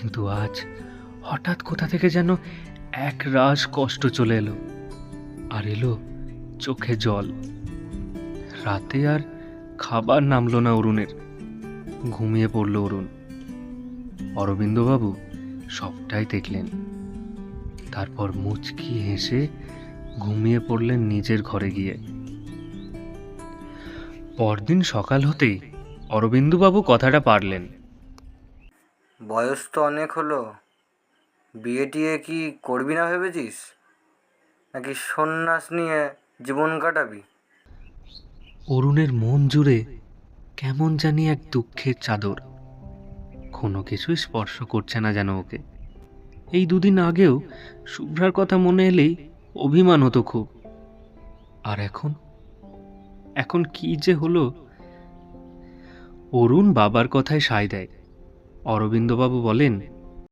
কিন্তু আজ হঠাৎ কোথা থেকে যেন এক রাস কষ্ট চলে এলো আর এলো চোখে জল। রাতে আর খাবার নামলো না অরুণের। ঘুমিয়ে পড়ল অরুণ। অরবিন্দবাবু সবটাই দেখলেন। তারপর মুচকি হেসে ঘুমিয়ে পড়লেন নিজের ঘরে গিয়ে। পরদিন সকাল হতেই অরবিন্দুবাবু কথাটা পারলেন। বয়স তো অনেক হলো। বিয়ে টিয়ে কি করবি না ভেবেছিস? নাকি সন্ন্যাস নিয়ে জীবন কাটাবি? অরুণের মন জুড়ে কেমন জানি এক দুঃখের চাদর। কোনো কিছুই স্পর্শ করছে না যেন ওকে। এই দুদিন আগেও শুভ্রার কথা মনে এলেই অভিমান হতো খুব। আর এখন? এখন কি যে হলো? অরুণ বাবার কথায় সায় দেয়। অরবিন্দবাবু বলেন